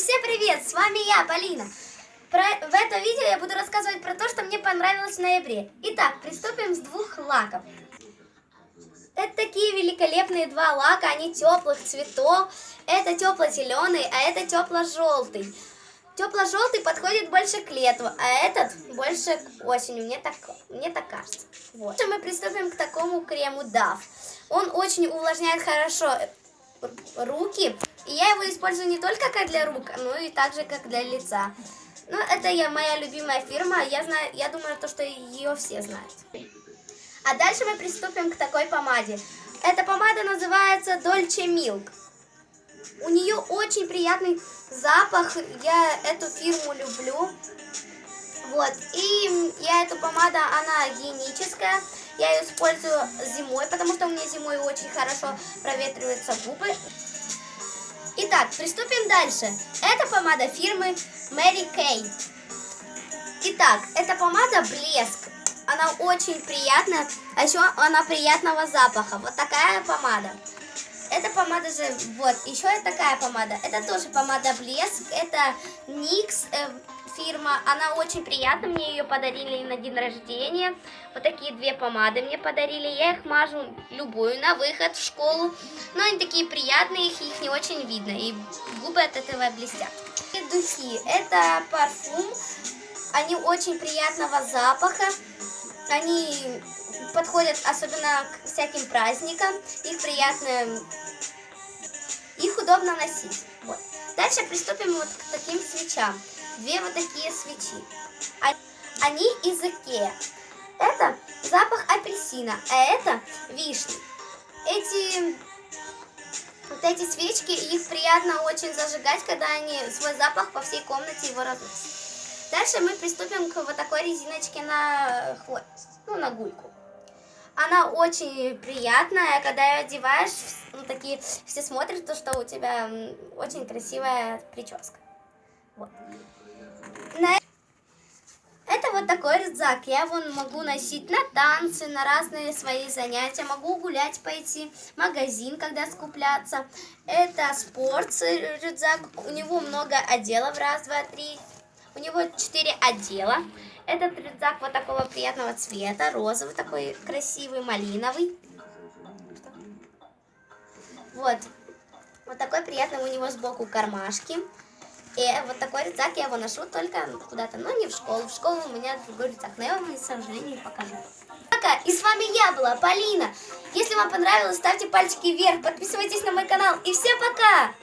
всем привет! С вами я, Полина. Про- в этом видео я буду рассказывать про то, что мне понравилось в ноябре. Итак, приступим с двух лаков. Это такие великолепные два лака, они теплых цветов. Это тепло-зеленый, а это тепло-желтый. Тепло-желтый подходит больше к лету, а этот больше к осени, мне так, мне так кажется. Вот. Мы приступим к такому крему DAF. Он очень увлажняет хорошо руки, и я его использую не только как для рук, но и также как для лица. Ну, это я, моя любимая фирма, я знаю, я думаю, то, что ее все знают. А дальше мы приступим к такой помаде. Эта помада называется Dolce Milk. У нее очень приятный запах, я эту фирму люблю. Вот, и я эту помада, она гигиеническая. Я использую зимой, потому что у меня зимой очень хорошо проветриваются губы. Итак, приступим дальше. Это помада фирмы Mary Kay. Итак, эта помада блеск. Она очень приятная, а еще она приятного запаха. Вот такая помада. Эта помада же, вот, еще такая помада. Это тоже помада блеск. Это Никс фирма. Она очень приятна. Мне ее подарили на день рождения. Вот такие две помады мне подарили. Я их мажу любую на выход в школу. Но они такие приятные, их, их не очень видно. И губы от этого блестят. И духи. Это парфум. Они очень приятного запаха. Они подходят особенно к всяким праздникам. Их приятно, их удобно носить. Вот. Дальше приступим вот к таким свечам. Две вот такие свечи. А- Они из Икеа. Это запах апельсина, а это вишни. Эти вот эти свечки, их приятно очень зажигать, когда они свой запах по всей комнате его разносят. Дальше мы приступим к вот такой резиночке на хвост, ну, на гульку. Она очень приятная, когда ее одеваешь, ну, такие все смотрят, то, что у тебя очень красивая прическа. Вот. Это вот такой рюкзак. Я его могу носить на танцы, на разные свои занятия. Могу гулять, пойти магазин, когда скупляться. Это спортс рюкзак. У него много отделов. Раз, два, три. У него четыре отдела. Этот рюкзак вот такого приятного цвета. Розовый такой красивый, малиновый. Вот. Вот такой приятный у него сбоку кармашки. И вот такой рюкзак я его ношу только куда-то, но не в школу. В школу у меня другой рюкзак, но я вам, к сожалению, не покажу. Пока. И с вами я была, Полина. Если вам понравилось, ставьте пальчики вверх, подписывайтесь на мой канал. И всем пока!